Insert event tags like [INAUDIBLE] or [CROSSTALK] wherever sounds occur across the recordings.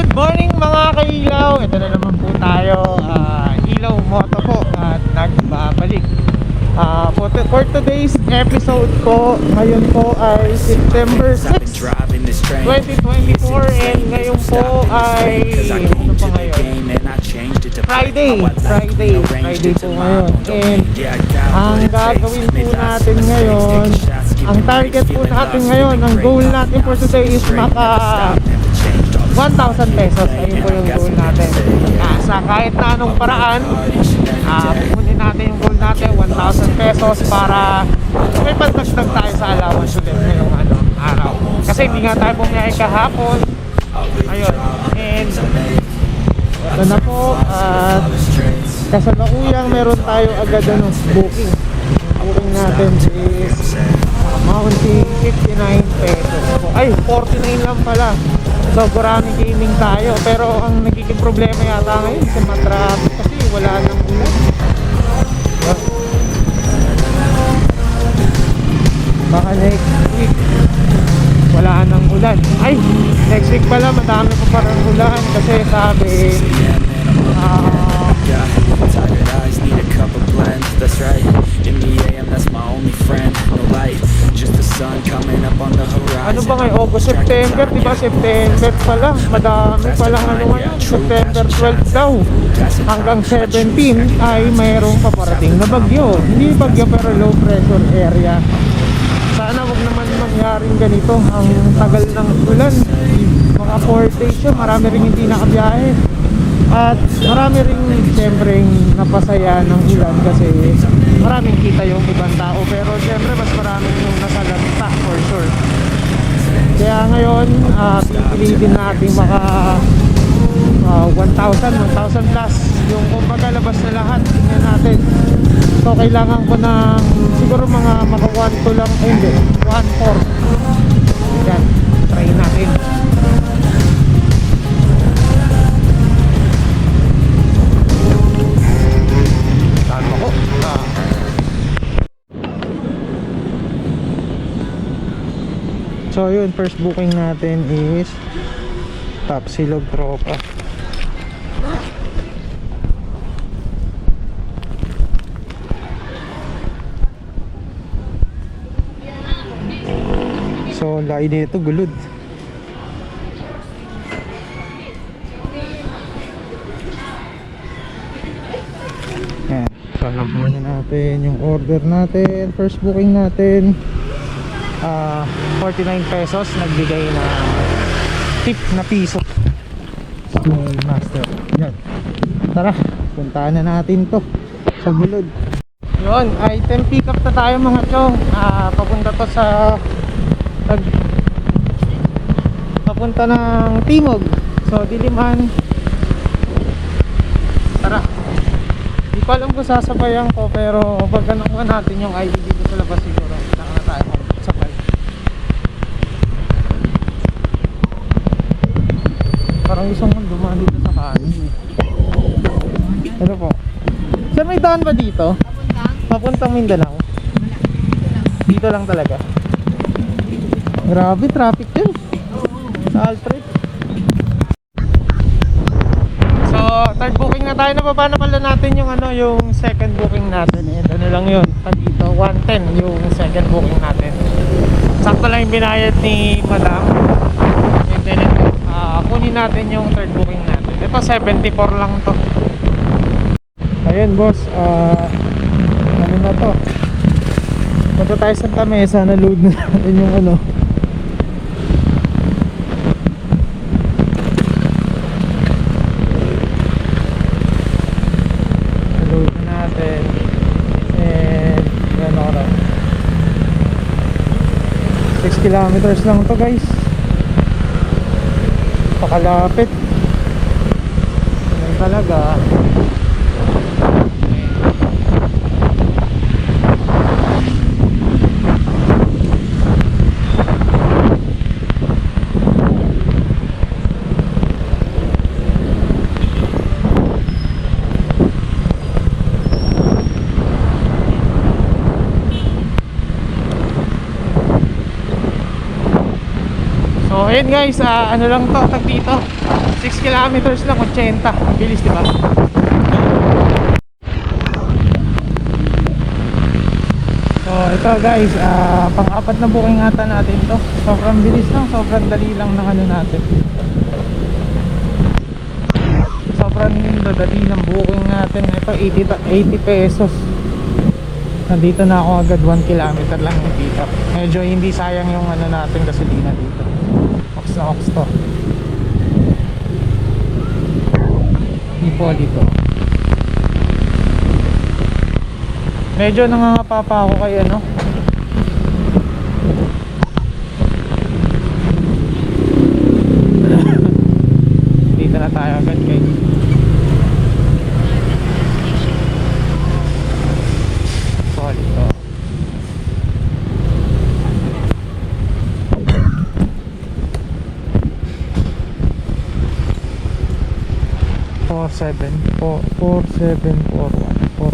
Good morning mga kailaw! Ito na naman po tayo, ah, Ilaw Moto po at nagbabalik. Ah, for, for today's episode po, ngayon po ay September 6, 2024 and ngayon po ay ano pa ngayon? Friday, Friday, Friday po ngayon. And ang gagawin po natin ngayon, ang target po natin ngayon, ang goal natin for today is maka 1,000 pesos. Ayun po yung goal natin. Ah, sa kahit na anong paraan, ah, pupunin natin yung goal natin, 1,000 pesos para may pandagdag tayo sa allowance ulit ngayong ano, araw. Kasi hindi nga tayo bumiyahe kahapon. Ayun. And ito na po. At kasalukuyang meron tayo agad ano, booking. Booking natin is amounting 59 pesos. Ay, 49 lang pala. So, Gurami Gaming tayo. Pero ang nagiging problema yata ngayon sa matraffic kasi wala nang ulan. Yun. Baka next week wala nang ulan. Ay, next week pala madami pa parang ulan kasi sabi ah, Tired eyes need a cup of blend. That's right. In the AM, that's my only friend. No light, just the sun coming up on the horizon. ano ba ngayon? August, September, di ba? September pa lang. Madami pa lang ano ngayon. September 12 daw. Hanggang 17 ay mayroong paparating na bagyo. Hindi bagyo pero low pressure area. Sana wag naman mangyaring ganito. Ang tagal ng ulan. Mga 4 days yun. Marami rin hindi nakabiyahe. At marami rin siyempre napasaya ng ulan kasi maraming kita yung ibang tao. Pero siyempre mas maraming yung nasalanta for sure. Kaya ngayon, uh, pipilitin natin maka ah, 1,000, 1,000 plus. Yung kumbaga labas na lahat, tingnan natin. So kailangan ko ng siguro mga maka 1 to lang, hindi, 1 4. Yan, try natin. So yun, first booking natin is Top Silog Tropa. So, ang laki nito, gulod. Yan. So, nabuhin na natin yung order natin. First booking natin. Ah, 49 pesos. Nagbigay na tip na piso. Small master. Yan. Tara, puntahan na natin to sa gulod. Yun, item pick up na tayo mga chong. Ah, papunta to sa pag papunta ng Timog. So, Diliman. Tara. Di ko alam kung sasabayan ko pero pagka nakuha natin yung ID dito sa labas siguro. Saka na tayo sabay. Parang gusto kong dumaan dito sa kanin. eh. Ano po? Sir, may daan ba dito? Papuntang Mindanao? Dito lang talaga. Grabe, traffic yun. Sa Alfred. So, third booking na tayo. Nababa na pala natin yung ano, yung second booking natin. Ito na lang yun. Pag dito, 110 yung second booking natin. Sakto lang yung binayad ni Madam. And then ito, ah, kunin natin yung third booking natin. Ito, 74 lang to. Ayun, boss. Ah, ano na to? Punta tayo sa Tamesa. Na-load na [LAUGHS] natin yung ano. 6 kilometers lang to guys pakalapit yan talaga So ayun guys, ah, ano lang to tag dito. 6 6 kilometers lang, 80. Ang bilis, di ba? So, ito guys, ah pang-apat na booking ata natin to. Sobrang bilis lang, sobrang dali lang ng ano natin. Sobrang dali ng booking natin. Ito, 80, ta- 80 pesos. Nandito na ako agad 1 kilometer lang yung dito. Medyo hindi sayang yung ano natin gasolina dito. Ox na ox to. Hindi po dito. Medyo nangangapa pa ako kay ano. Dito na tayo agad kay Solid to. Four seven four four seven four one four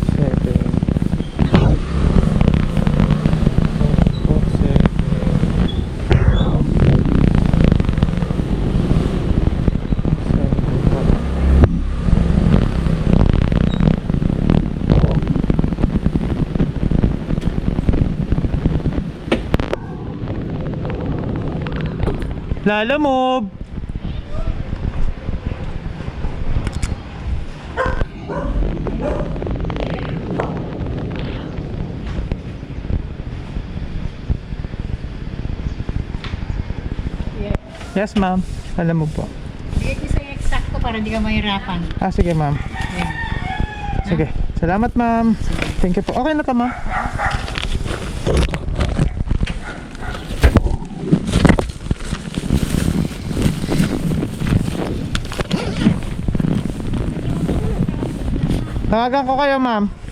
Yes, ma'am. Alam mo po. Bigay ko sa'yo eksakto para di ka mahirapan. Ah, sige, ma'am. Yan. Sige. Salamat, ma'am. Thank you po. Okay na ka, ma'am. Tawagan ko kayo, ma'am.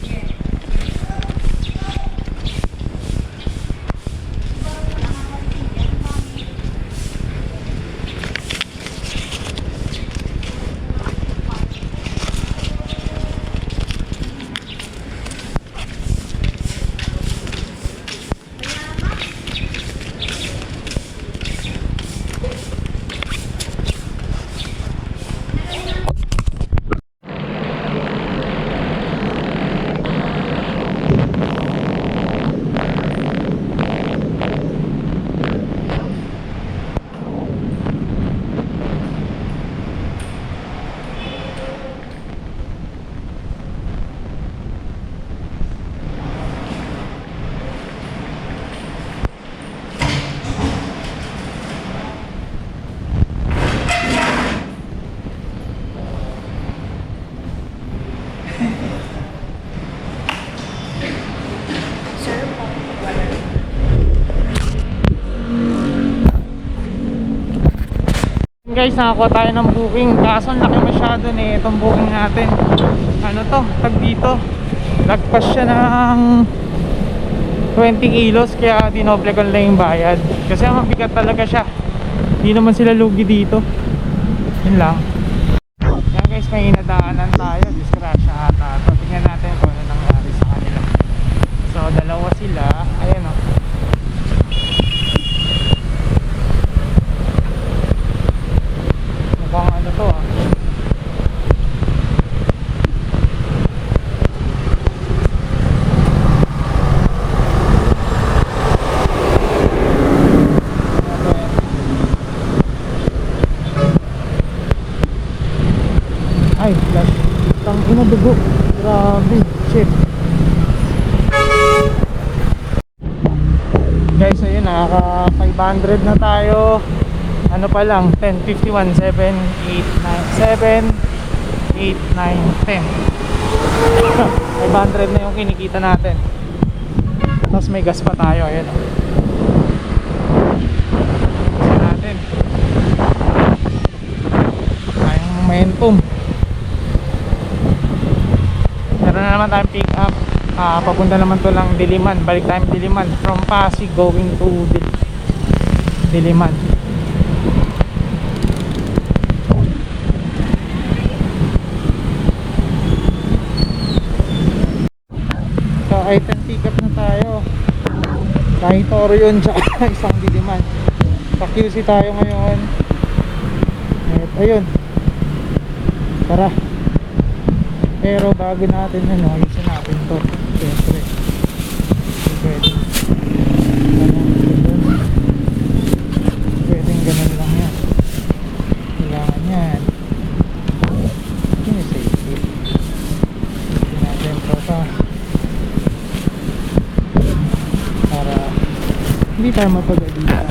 Guys, nakakuha tayo ng booking. Kaso laki masyado na itong booking natin. Ano to, tag dito. Lagpas siya ng 20 kilos kaya dinoble ko lang yung bayad. Kasi mabigat talaga siya. Hindi naman sila lugi dito. Yun lang yan guys, may inadaanan tayo disgrasya ata ito tingnan natin kung ano nangyari sa kanila so dalawa sila ayan o Mukhang ano to ah. Ay, flash. Tang ina dugo. Grabe. Shit. Guys, ayun nakaka 500 na tayo ano pa lang 10, 51, 7, 8, 9, 7 8, 9, 10 500 na yung kinikita natin tapos may gas pa tayo ayan o Gas natin tayong momentum meron na naman tayong pick up Ah, papunta naman to lang Diliman balik tayong Diliman from Pasig going to Dil Diliman So, item pick up na tayo. Kahit oro yun, tsaka [LAUGHS] isang didiman. Sa QC tayo ngayon. At ayun, Tara. Pero bago natin ano, ayusin natin to. Siyempre. Hindi pwedeng ganun. Lang yan. Kailangan yan. Safety. Safety natin to pa. Para hindi tayo mapagalitan.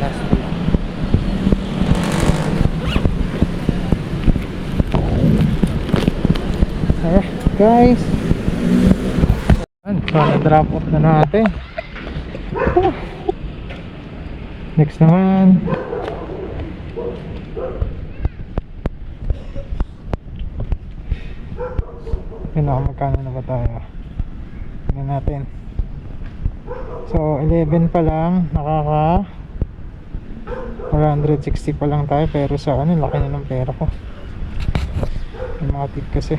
Last two. Alright, guys. Ayan, So, na-drop off na natin. Next naman. Yun ako, magkano na ba tayo? Tingnan natin. So, 11 pa lang. Nakaka 460 pa lang tayo. Pero sa ano, laki na ng pera ko. Yung mga tip kasi.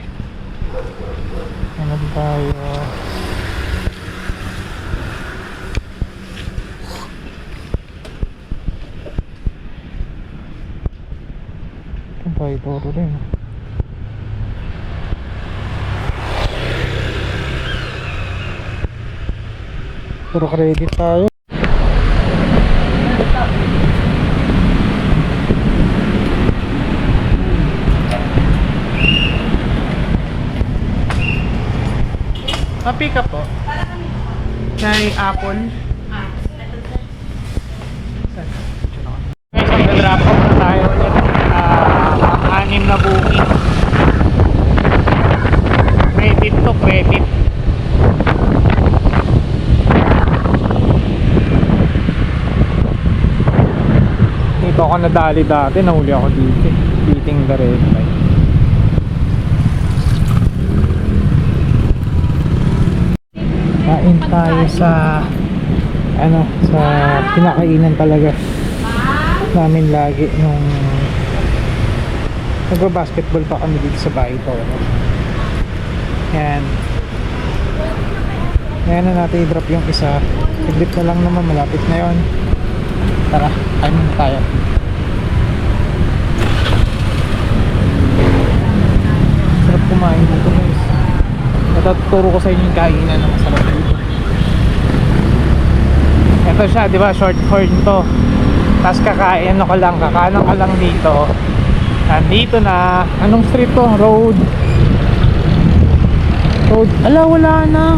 Ano ba tayo? Ito tayo toro rin. Puro credit tayo. Ma-pick up po. Kay Apple. Guys, mag-drop off na tayo ulit. Ah, anim na booking. Credit to credit. Dito ako nadali dati, nahuli ako dito. Beating the red light. Kain tayo sa ano, sa kinakainan talaga namin lagi nung nagba-basketball pa kami dito sa bahay ko. Ano. Yan. Ngayon na natin i-drop yung isa. Saglit na lang naman, malapit na yon. Tara, kain muna tayo. Sarap kumain dito guys. Natuturo ko sa inyo yung kainan na masarap dito. Ito siya, di ba? Short horn to. Tapos kakain ako lang, kakanan ka lang dito. Nandito na. Anong street to? Road. Road. Ala, wala na.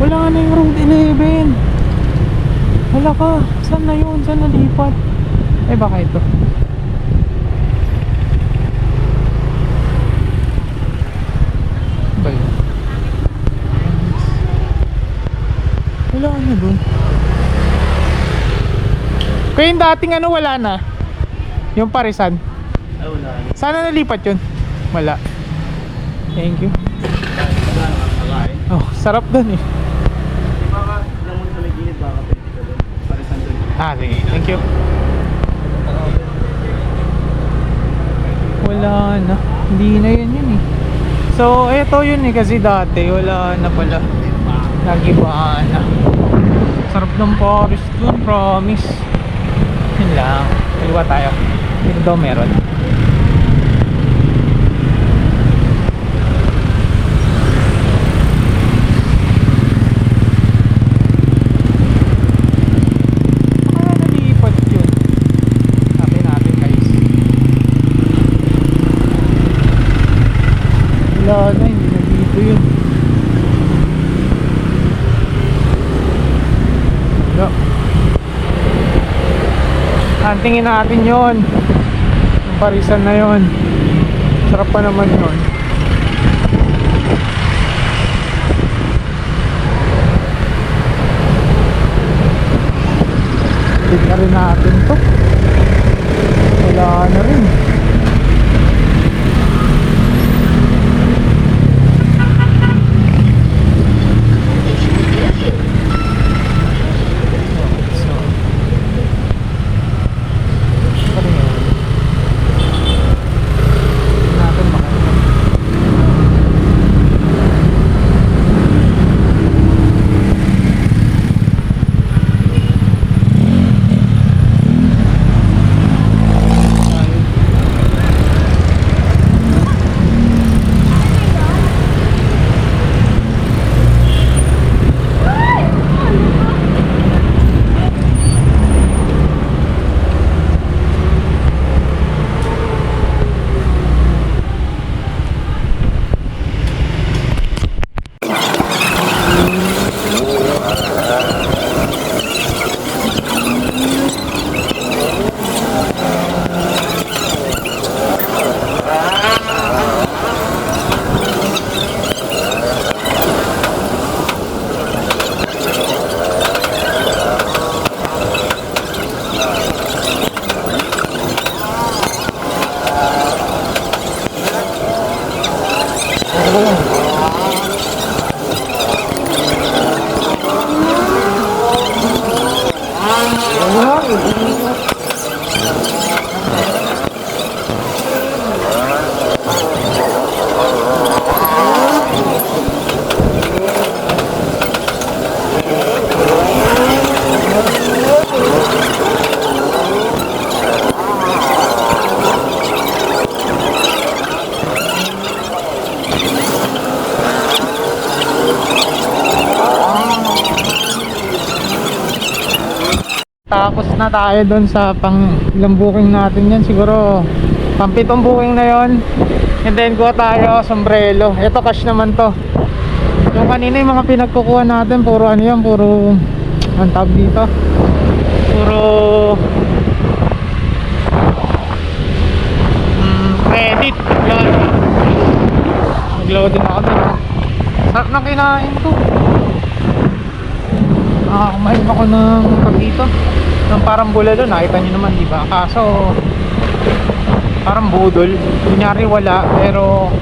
Wala na yung Road 11. Wala ka. Saan na yun? Saan nalipat? Eh, baka ito. Ba? Wala na dun. Kaya yung dating ano, wala na. Yung parisan. Sana nalipat yun. Wala. Thank you. Oh, sarap dun eh. Ah, sige. Thank you. Wala na. Hindi na yun yun eh. So, eto yun eh kasi dati wala na pala. Nagiba na. Sarap ng Paris dun, promise. Yun lang. Kaliwa tayo. Dito daw meron. Baka nalipat yun. Sabi natin guys. Wala na, hindi na dito yun. Wala. Antingin natin yon. Yung parisan na yon. Sarap pa naman yon. Tignan rin natin to. Wala na rin. Tayo doon sa pang ilang booking natin yan. Siguro pang pitong booking na yon. And then kuha tayo sombrero. Ito cash naman to. Yung kanina yung mga pinagkukuha natin, puro ano yan, puro ang tawag dito. Puro mm, credit. Yun. Nag-loading ako din. Sarap na kinain ko. Ah, kumain ako ng tawag dito. Ng parang bulalo, nakita nyo naman, di ba? Kaso, parang budol. Kunyari wala, pero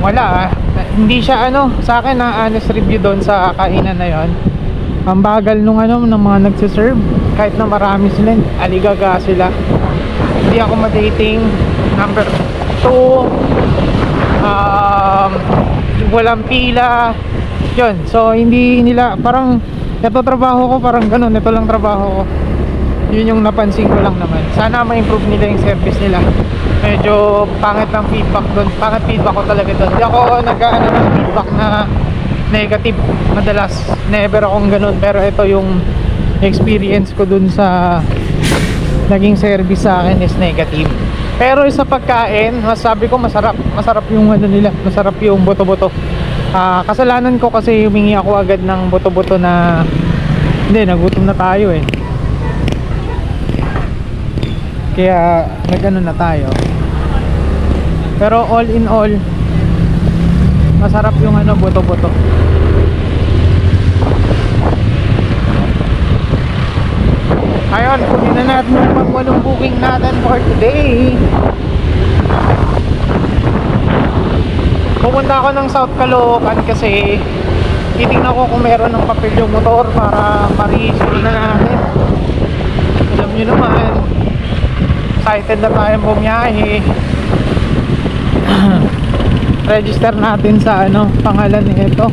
wala ah. Hindi siya ano, sa akin na honest review doon sa kainan na yon. Ang bagal nung ano, ng mga nagsiserve. Kahit na marami sila, aligaga sila. Hindi ako madating. Number 2, um, walang pila. Yun, so hindi nila, parang, ito trabaho ko, parang ganun, ito lang trabaho ko. Yun yung napansin ko lang naman. Sana ma-improve nila yung service nila. Medyo pangit ang feedback doon. Pangit feedback ko talaga doon. Hindi ako nag-ano ng feedback na negative. Madalas, never akong ganun. Pero ito yung experience ko doon sa naging service sa akin is negative. Pero sa pagkain, masabi ko masarap. Masarap yung ano nila, masarap yung boto-boto. Ah, kasalanan ko kasi humingi ako agad ng boto-boto na hindi, nagutom na tayo eh. Kaya nagano na tayo. Pero all in all, masarap yung ano, boto-boto. Ayun, kunin na natin yung pangwalong booking natin for today. Pupunta ako ng South Caloocan kasi titignan ko kung meron ng papel yung motor para ma-register na natin. Alam nyo naman, excited na tayo bumiyahe. [CLEARS THROAT] Register natin sa ano, pangalan nito.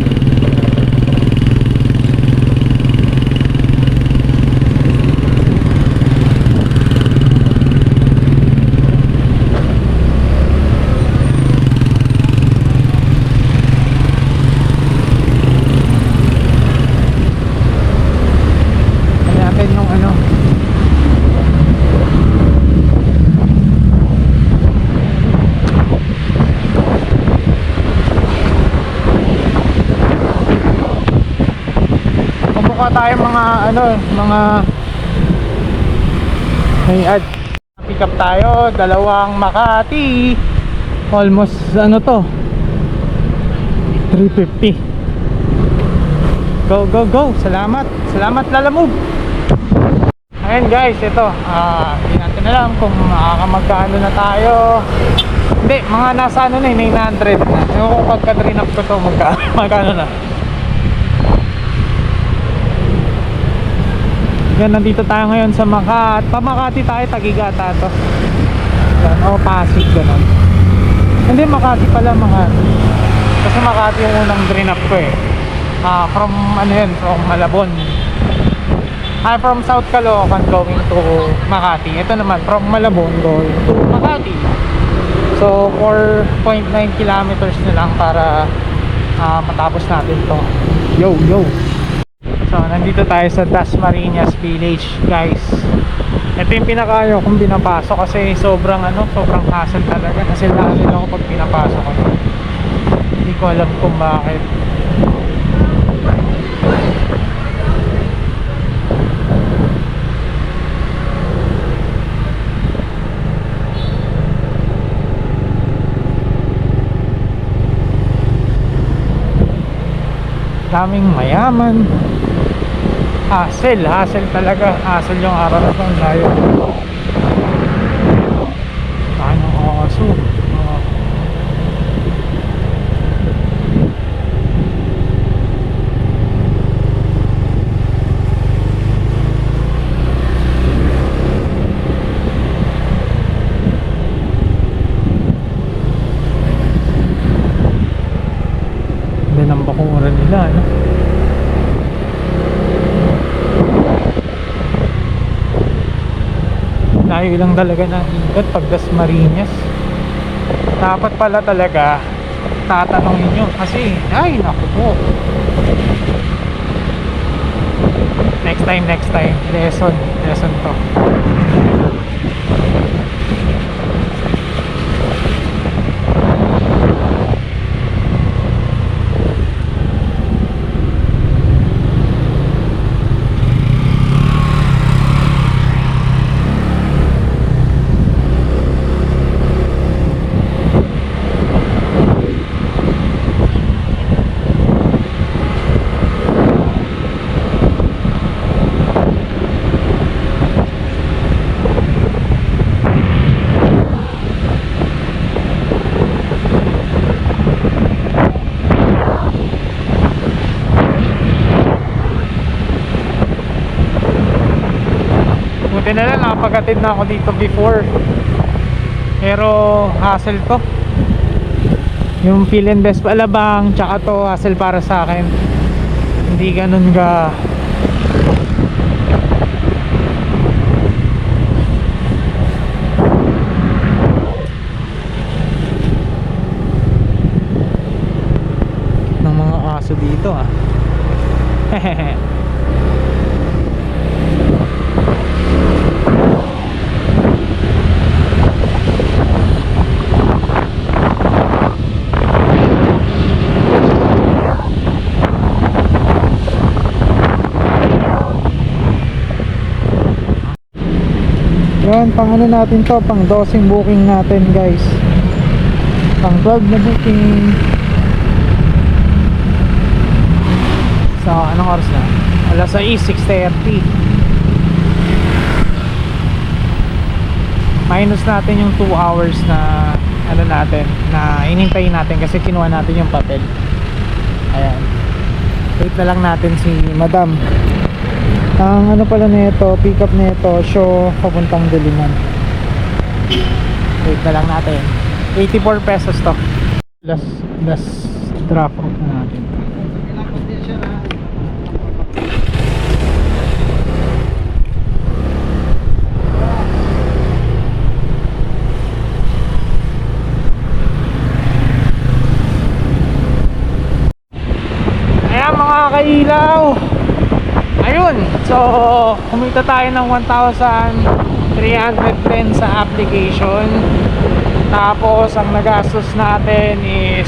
Ano natin yung ano Kumukha tayo mga ano mga may ad pick up tayo dalawang Makati almost ano to 350 Go, go, go. Salamat. Salamat, Lala Move. Ayan guys, ito. Ah, hindi natin alam kung makakamagkano na tayo. Hindi, mga nasa ano na, eh, 900 na. Ewan pagka drain up ko to, magka, [LAUGHS] magkano na. Yan, nandito tayo ngayon sa Makati. Pa Makati tayo, Tagigata to. Yan, o Pasig, ganun. Hindi, Makati pala, Makati. Kasi Makati yung unang drain up ko eh. Ah, from ano yun, from Malabon. I'm from South Caloocan going to Makati. Ito naman, from Malabon going to Makati. So, 4.9 kilometers na lang para ah, matapos natin to. Yo, yo! So, nandito tayo sa Dasmariñas Village, guys. Ito yung pinakayo kung pinapasok kasi sobrang ano, sobrang hassle talaga. Kasi lahanin ako pag pinapasok ko. Hindi ko alam kung bakit. daming mayaman hassle, hassle talaga. Hassle yung araw na itong layo. Ano aso Oh. Yan ang bakuran nila, ano? Layo lang talaga ng ikot pag Dasmariñas. Dapat pala talaga tatanungin nyo kasi ay naku po. Next time, next time. Lesson. Lesson to. Buti na lang, nakapag-attend na ako dito before. Pero hassle to. Yung Feel and Best Palabang, tsaka to hassle para sa akin. Hindi ganun ka ng mga aso dito ah. [LAUGHS] Yan, pang ano natin to, pang dosing booking natin guys. Pang 12 na booking. So, anong oras na? Alas 6, 6.30. Minus natin yung 2 hours na ano natin, na inintayin natin kasi kinuha natin yung papel. Ayan. Wait na lang natin si Madam. Ang ano pala nito, pick up nito, show papuntang Diliman. Wait na lang natin. 84 pesos to. Last, last drop off na natin. Ayan mga kailaw So kumita tayo ng 1,310 sa application. Tapos ang nagastos natin is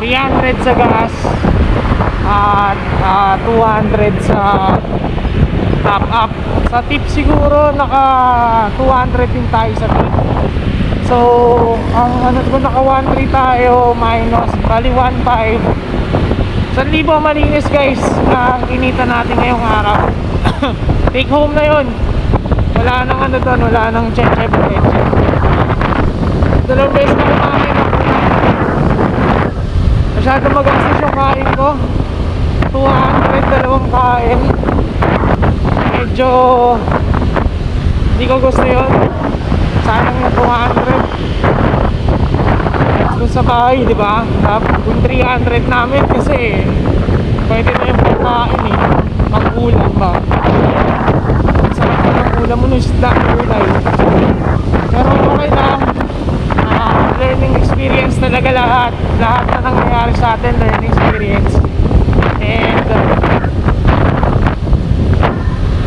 300 sa gas At ah, 200 sa top up. Sa tip siguro naka 200 din tayo sa tip. So ang ano ko naka 1.3 tayo minus bali 1.5 1,000 malinis guys ang kinita natin ngayong araw [LAUGHS] take home na yun. Wala nang ano doon wala nang cheche cheche dalawang beses na kumain masyado magastos yung kain ko. 200 dalawang kain. Medyo hindi ko gusto yun. Sayang yung 200 doon sa bahay, di ba? Yung 300 namin kasi pwede na yung pagkain eh. Pang-ulam ba? Ang sarap na ng ulam mo ng isda gulay. Pero okay lang. Ah, learning experience talaga lahat. Lahat na nangyayari sa atin, learning experience. And uh,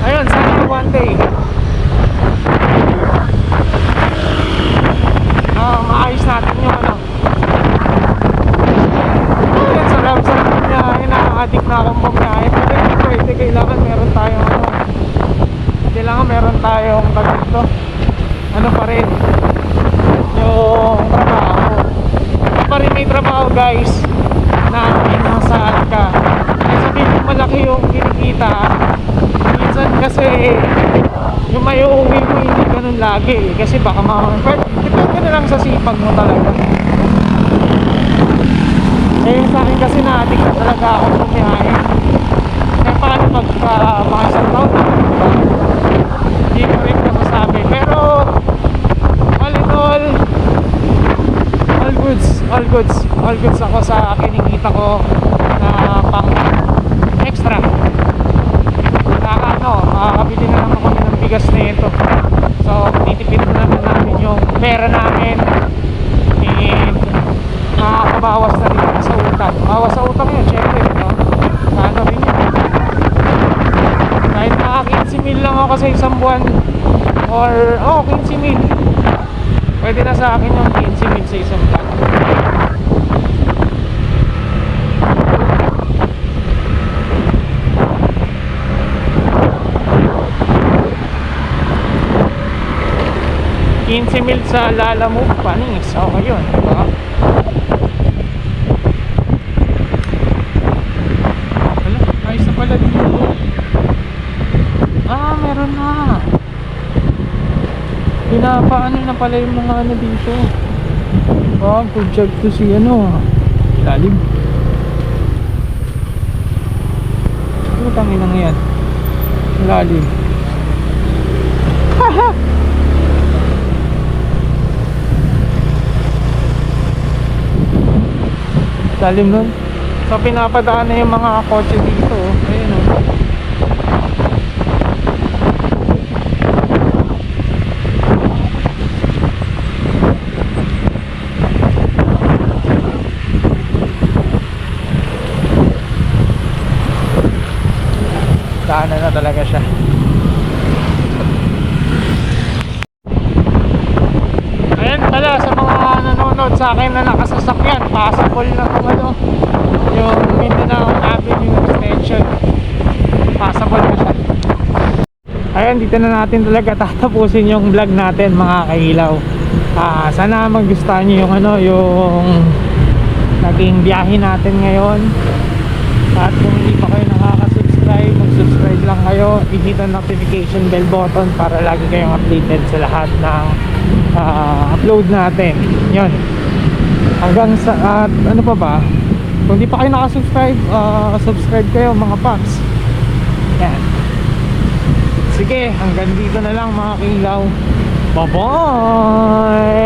ayun, sana one day ah, maayos natin yung ano Ayun, sarap sarap niya ina-addict na akong bumiyahe pero hindi pwede kailangan meron tayong ano kailangan meron tayong dito ano pa rin yung trabaho ano pa rin may trabaho guys na inasaan ka kahit sabihin mo malaki yung kinikita minsan kasi yung may uuwi mo hindi ganun lagi eh. kasi baka ma depende na lang sa sipag mo talaga eh sa akin kasi na-addict na talaga ako bumiyahe eh paano pagka mga isang taon na hindi ko rin masasabi pero all in all all goods all goods all goods ako sa kinikita ko na pang extra Saka ano, makakabili na naman kami ng bigas na ito. So, titipid na naman namin yung pera namin. And, makakabawas na rin sa utang. Bawas sa utang yun, syempre. No? Ano rin yun. Kahit makaka ako sa isang buwan or oh 15 mil pwede na sa akin yung 15 mil sa isang buwan Quince mil sa Lala Move Panis. Okay yun. Diba? Wala, ayos na pala dito. Ah, meron na. Pinapaano na pala yung mga ano dito. Ah, project to si ano. Lalim. Ano tangin na yan? Lalim. Lalim nun. So pinapadaan na yung mga kotse dito. oh. Ayun oh. Daanan na talaga siya. Ayan pala sa mga nanonood sa akin na nakasasakyan, passable na kung ano, yung Mindanao Avenue Extension. Passable na siya. Ayan, dito na natin talaga [LAUGHS] tatapusin yung vlog natin mga kahilaw. Ah, sana magustuhan niyo yung ano, yung naging biyahe natin ngayon. At kung hindi pa kayo nakaka-subscribe, mag-subscribe lang kayo. I-hit ang notification bell button para lagi kayong updated sa lahat ng ah, upload natin. Yun. Hanggang sa, at ano pa ba? Kung hindi pa kayo nakasubscribe, ah, subscribe kayo mga paps. Yan. Sige, hanggang dito na lang mga kilaw. Bye-bye!